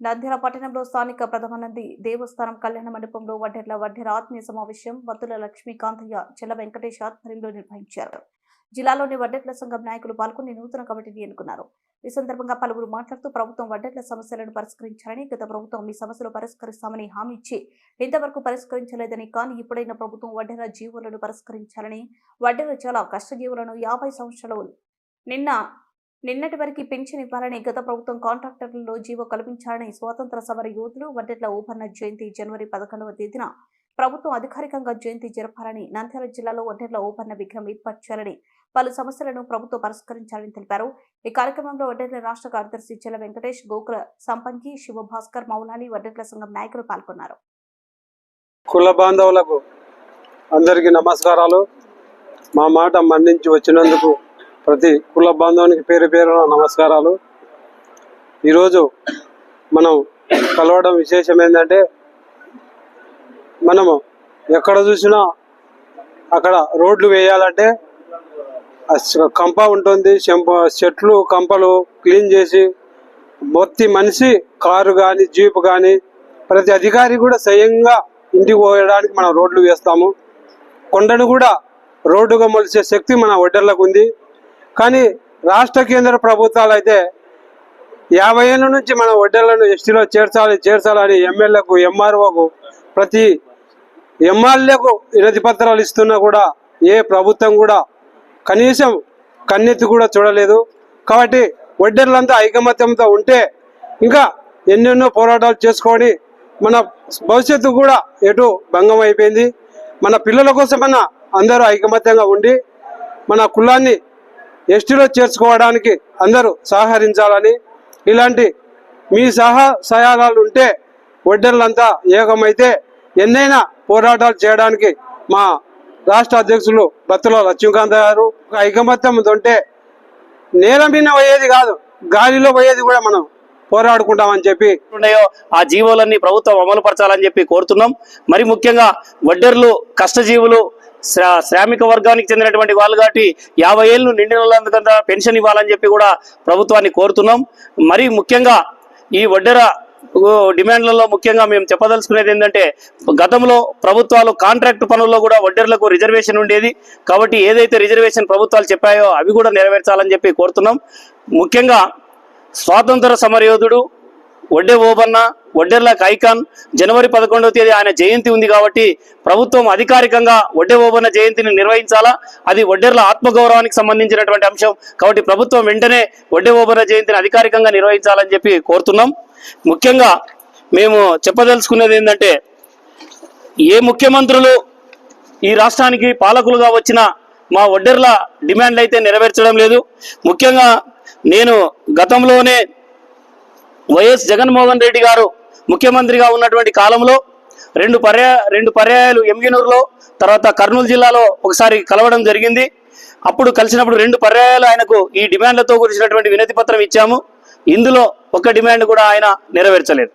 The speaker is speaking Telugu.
నంద్యాల పట్టణంలో స్థానిక ప్రథమ నంది దేవస్థానం కళ్యాణ మండపంలో వడ్డెర్ల వడ్డెర ఆత్మీయ సమావేశం వద్దుల లక్ష్మీకాంతయ్య చెల్ల వెంకటేష్ ఆధ్వర్యంలో నిర్వహించారు. జిల్లాలోని వడ్డెట్ల సంఘం నాయకులు పాల్గొని నూతన కమిటీని ఎన్నుకున్నారు. ఈ సందర్భంగా పలువురు మాట్లాడుతూ ప్రభుత్వం వడ్డెట్ల సమస్యలను పరిష్కరించాలని గత ప్రభుత్వం మీ సమస్యలు పరిష్కరిస్తామని హామీ ఇచ్చి ఇంతవరకు పరిష్కరించలేదని కానీ ఇప్పుడైన ప్రభుత్వం వడ్డెర జీవులను పరిష్కరించాలని వడ్డెర చాలా కష్టజీవులను యాభై సంవత్సరాలు నిన్న నిన్నటి వరకు పెన్షన్ ఇవ్వాలని గత ప్రభుత్వం కాంట్రాక్టర్లలో జీవో కల్పించాలని స్వాతంత్ర సమర యోధులు వడ్డెట్ల ఓపన్న జయంతి జనవరి పదకొండవ తేదీన ప్రభుత్వం అధికారికంగా జయంతి జరపాలని నంద్యాల జిల్లాలో వడ్డెట్ల ఓపన్న విగ్రహం ఏర్పాటు చేయాలని పలు సమస్యలను ప్రభుత్వం పరిష్కరించాలని తెలిపారు. ఈ కార్యక్రమంలో వడ్డెట్ల రాష్ట్ర కార్యదర్శి చెల వెంకటేష్ గోకుల సంపంగి శివభాస్కర్ మౌలాని వడ్డెట్ల సంఘం నాయకులు పాల్గొన్నారు. కుల బాంధవులకు అందరికీ నమస్కారాలు. మా మాట మన్నించి వచ్చినందుకు ప్రతి కుల బాంధవునికి పేరు పేరున నమస్కారాలు. ఈరోజు మనం కలవడం విశేషం ఏంటంటే మనము ఎక్కడ చూసినా అక్కడ రోడ్లు వేయాలంటే కంప ఉంటుంది చెంప చెట్లు కంపలు క్లీన్ చేసి మొత్తి మనిషి కారు కానీ జీప్ కానీ ప్రతి అధికారి కూడా స్వయంగా ఇంటికి పోయడానికి మనం రోడ్లు వేస్తాము. కొండను కూడా రోడ్డుగా మొలిచే శక్తి మన ఒడ్డర్లకు ఉంది. కానీ రాష్ట్ర కేంద్ర ప్రభుత్వాలు అయితే యాభై ఏళ్ళ నుంచి మన వడ్డీలను ఎస్టీలో చేర్చాలి చేర్చాలని ఎమ్మెల్యేకు ఎంఆర్ఓకు ప్రతి ఎమ్మెల్యేకు వినతి పత్రాలు ఇస్తున్నా కూడా ఏ ప్రభుత్వం కూడా కనీసం కన్నెత్తి కూడా చూడలేదు. కాబట్టి వడ్డీలంతా ఐకమత్యంతో ఉంటే ఇంకా ఎన్నెన్నో పోరాటాలు చేసుకొని మన భవిష్యత్తు కూడా ఎటు భంగం అయిపోయింది. మన పిల్లల కోసమన్నా అందరూ ఐకమత్యంగా ఉండి మన కులాన్ని ఎస్టీలో చేర్చుకోవడానికి అందరూ సహకరించాలని ఇలాంటి మీ సహా సహాయాలు ఉంటే వడ్డర్లంతా ఏకమైతే ఎన్నైనా పోరాటాలు చేయడానికి మా రాష్ట్ర అధ్యక్షులు బత్తుల లక్ష్మీకాంత్ గారు ఒక ఐకమత్యం ఉంటే నేల మీద పోయేది కాదు గాలిలో పోయేది కూడా మనం పోరాడుకుంటామని చెప్పి ఉన్నాయో ఆ జీవోలన్నీ ప్రభుత్వం అమలు పరచాలని చెప్పి కోరుతున్నాం. మరి ముఖ్యంగా వడ్డెర్లు కష్టజీవులు శ్రామిక వర్గానికి చెందినటువంటి వాళ్ళు కాబట్టి యాభై ఏళ్ళు నిండిన వాళ్ళందుకంతా పెన్షన్ ఇవ్వాలని చెప్పి కూడా ప్రభుత్వాన్ని కోరుతున్నాం. మరి ముఖ్యంగా ఈ వడ్డెర డిమాండ్లలో ముఖ్యంగా మేము చెప్పదలుచుకునేది ఏంటంటే గతంలో ప్రభుత్వాలు కాంట్రాక్ట్ పనుల్లో కూడా వడ్డెర్లకు రిజర్వేషన్ ఉండేది. కాబట్టి ఏదైతే రిజర్వేషన్ ప్రభుత్వాలు చెప్పాయో అవి కూడా నెరవేర్చాలని చెప్పి కోరుతున్నాం. ముఖ్యంగా స్వాతంత్ర సమరయోధుడు వడ్డే ఓబన్న వడ్డెర్ల ఐకాన్ జనవరి పదకొండవ తేదీ ఆయన జయంతి ఉంది కాబట్టి ప్రభుత్వం అధికారికంగా వడ్డే ఓబన్న జయంతిని నిర్వహించాలా? అది ఒడ్డెర్ల ఆత్మగౌరవానికి సంబంధించినటువంటి అంశం. కాబట్టి ప్రభుత్వం వెంటనే ఒడ్డే ఓబన్న జయంతిని అధికారికంగా నిర్వహించాలని చెప్పి కోరుతున్నాం. ముఖ్యంగా మేము చెప్పదలుచుకునేది ఏంటంటే ఏ ముఖ్యమంత్రులు ఈ రాష్ట్రానికి పాలకులుగా వచ్చిన మా ఒడ్డెర్ల డిమాండ్లు అయితే నెరవేర్చడం లేదు. ముఖ్యంగా నేను గతంలోనే వైఎస్ జగన్మోహన్ రెడ్డి గారు ముఖ్యమంత్రిగా ఉన్నటువంటి కాలంలో రెండు పర్యా రెండు పర్యాయాలు ఎమ్గినూరులో తర్వాత కర్నూలు జిల్లాలో ఒకసారి కలవడం జరిగింది. అప్పుడు కలిసినప్పుడు రెండు పర్యాయాలు ఆయనకు ఈ డిమాండ్లతో గురించినటువంటి వినతి పత్రం ఇచ్చాము. ఇందులో ఒక డిమాండ్ కూడా ఆయన నెరవేర్చలేదు.